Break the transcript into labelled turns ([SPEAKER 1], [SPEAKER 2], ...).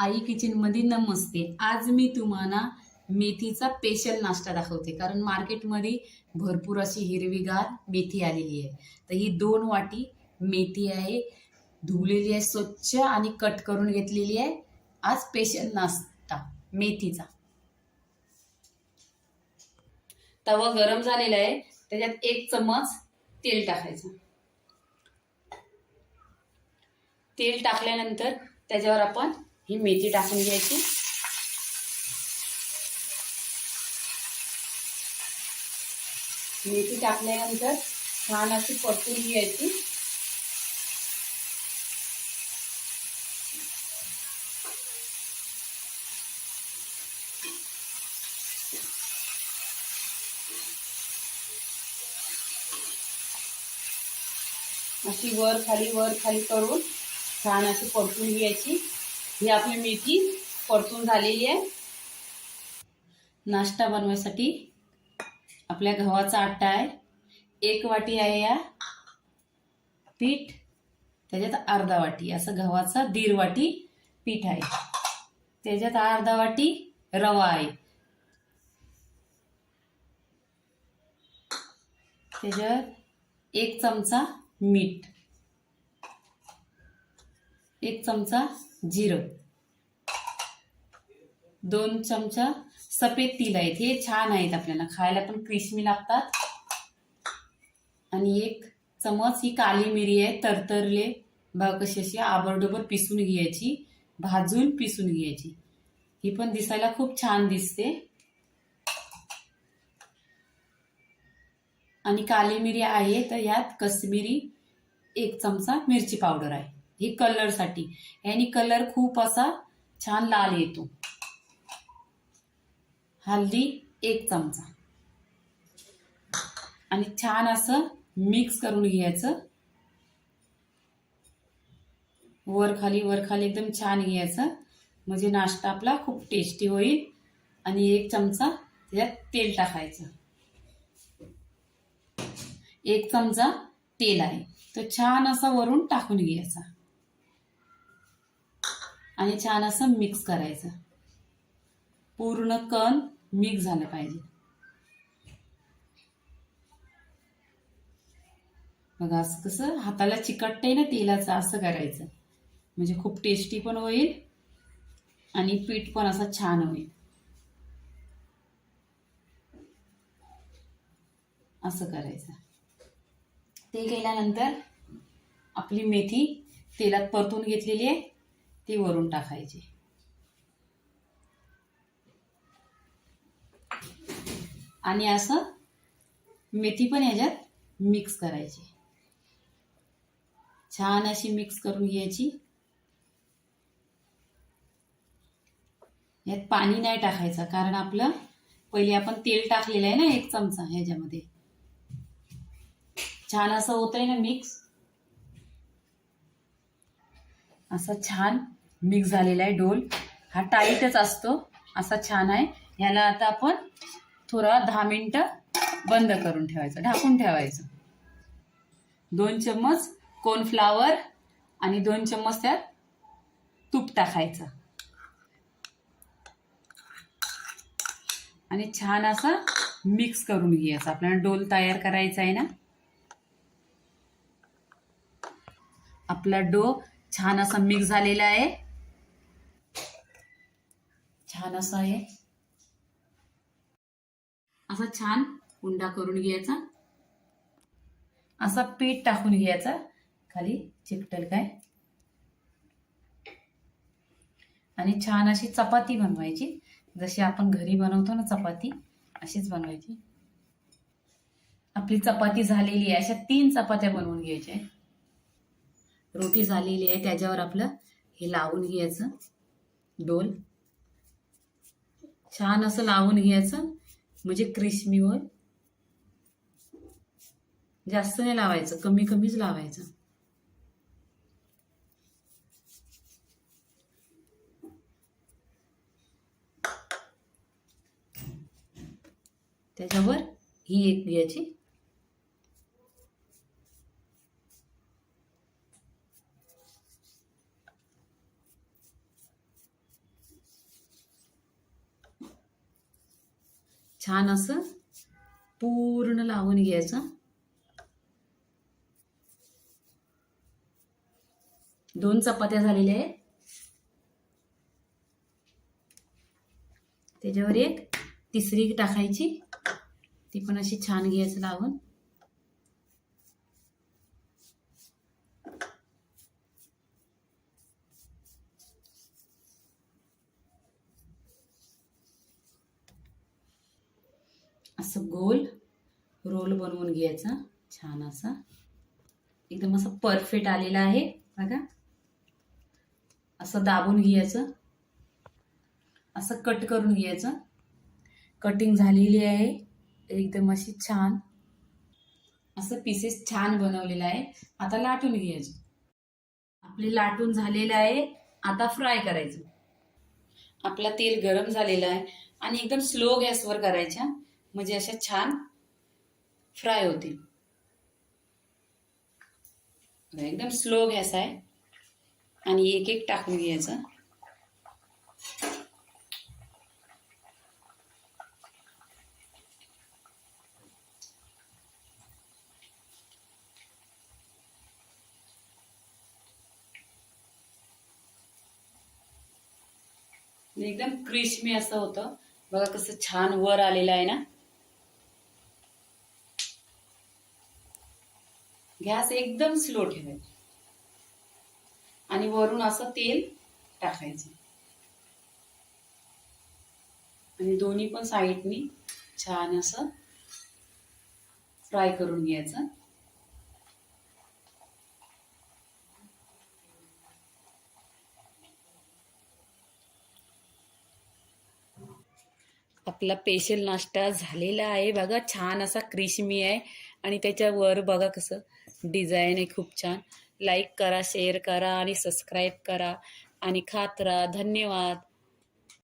[SPEAKER 1] आई किचनमध्ये नमस्ते आज मी तुम्हाला मेथीचा स्पेशल नाश्ता दाखवते. कारण मार्केटमध्ये भरपूर अशी हिरवीगार मेथी आलेली आहे. तर ही दोन वाटी मेथी आहे. धुवलेली आहे स्वच्छ आणि कट करून घेतलेली आहे. आज स्पेशल नाश्ता मेथीचा. तवा गरम झालेला आहे. त्याच्यात एक चमच तेल टाकायचं. तेल टाकल्यानंतर त्याच्यावर आपण ही मेथी टाकून घ्यायची. मेथी टाकल्यानंतर छान अशी परतून घ्यायची. अशी वर खाली वर खाली करून छान अशी परतून घ्यायची. ही आपली मेथी परतून झालेली आहे. नाश्ता बनवायसाठी आपल्या गव्हाचा आटा आहे. एक वाटी आहे या पीठ त्याच्यात अर्धा वाटी असं गव्हाचा दीड वाटी पीठ आहे. त्याच्यात अर्धा वाटी रवा आहे. त्याच्यात एक चमचा मीठ एक चमचा जिरं. दोन चमचा सफेद तिल आहेत. हे छान आहेत आपल्याला. खायला पण क्रिस्मी लागतात. आणि एक चमच ही काली मिरी आहे. तरतरले बघ कशी अशी आबरडोबर पिसून घ्यायची. भाजून पिसून घ्यायची. ही पण दिसायला खूप छान दिसते. आणि काली मिरी आहे तर यात कश्मीरी एक चमचा मिरची पावडर आहे. ही कलरसाठी याने कलर खूप असा छान लाल येतो. हल्दी एक चमचा. आणि छान असं मिक्स करून घ्यायचं. वर खाली वर खाली एकदम छान घ्यायचं. म्हणजे नाश्ता आपला खूप टेस्टी होईल. आणि एक चमचा त्याच्यात तेल टाकायचं. एक चमचा तेल आहे. तो छान असा वरून टाकून घ्यायचा. आणि छान असं मिक्स करायचं. पूर्ण कण मिक्स झालं पाहिजे. बघा असं कसं हाताला चिकटतंय ना तेलाचं असं करायचं. म्हणजे खूप टेस्टी पण होईल आणि पीठ पण असं छान होईल. असं करायचं. ते केल्यानंतर आपली मेथी तेलात परतून घेतलेली आहे ती वरून टाकायची. आणि असं मेथी पण याच्यात मिक्स करायची. छान अशी मिक्स करून घ्यायची. यात पाणी नाही टाकायचं कारण आपलं पहिले आपण तेल टाकलेलं आहे ना एक चमचा ह्याच्यामध्ये. छान असं होतंय ना मिक्स असा छान मिक्स झालेला आहे डोल. हा टाईटच असतो असा छान आहे. ह्याला आता आपण थोडा दहा मिनटं बंद करून ठेवायचं ढाकून ठेवायचं. दोन चम्मच कोर्नफ्लावर आणि दोन चम्मच त्यात तूप टाकायचं. आणि छान असं मिक्स करून घ्यायचं. आपल्याला डोल तयार करायचा आहे ना? आपला डो छान असा मिक्स झालेला आहे. छान असा आहे. असा छान उंडा करून घ्यायचा. असा पीठ टाकून घ्यायचा. खाली चिकटल काय? आणि छान अशी चपाती बनवायची. जशी आपण घरी बनवतो ना चपाती अशीच बनवायची. आपली चपाती झालेली आहे. अशा तीन चपात्या बनवून घ्यायच्या रोटी झालेली आहे. त्याच्यावर आपलं हे लावून घ्यायचं. डोल. छान असं लावून घ्यायचं. म्हणजे क्रिस्मी जास्त नाही लावायचं कमी कमीच लावायचं. त्याच्यावर ही एक याची छान असं पूर्ण लावून घ्यायचं. दोन चपात्या झालेल्या आहेत. त्याच्यावर एक तिसरी टाकायची. ती पण अशी छान घ्यायचं लावून. असं गोल रोल बनवून घ्यायचा छान असा. एकदम असं परफेक्ट आलेला आहे बघा. असं दाबून घ्यायचं. असं कट करून घ्यायचं. कटिंग झालेली आहे एकदम अशी छान. असं पीसेस छान बनवलेलं आहे. आता लाटून घ्यायचं. आपले लाटून झालेलं आहे. आता फ्राय करायचं. आपला तेल गरम झालेला आहे. आणि एकदम स्लो गॅसवर करायच्या म्हणजे अशा छान फ्राय होतील. एकदम स्लो गॅस आहे. आणि एक एक टाकून घ्यायचं. एकदम क्रिस्मी असं होतं. बघा कसं छान वर आलेलं आहे ना. गॅस एकदम स्लो ठेवायचा. आणि वरून असं तेल टाकायचं. आणि दोन्ही पण साईडनी छान असं फ्राय करून घ्यायचं. आपला स्पेशल नाश्ता झालेला आहे. बघा छान असा क्रिशमी आहे. आणि त्याच्यावर बघा कसं डिझाईन आहे खूप छान. लाईक करा शेअर करा आणि सबस्क्राईब करा. आणि खात राहा. धन्यवाद.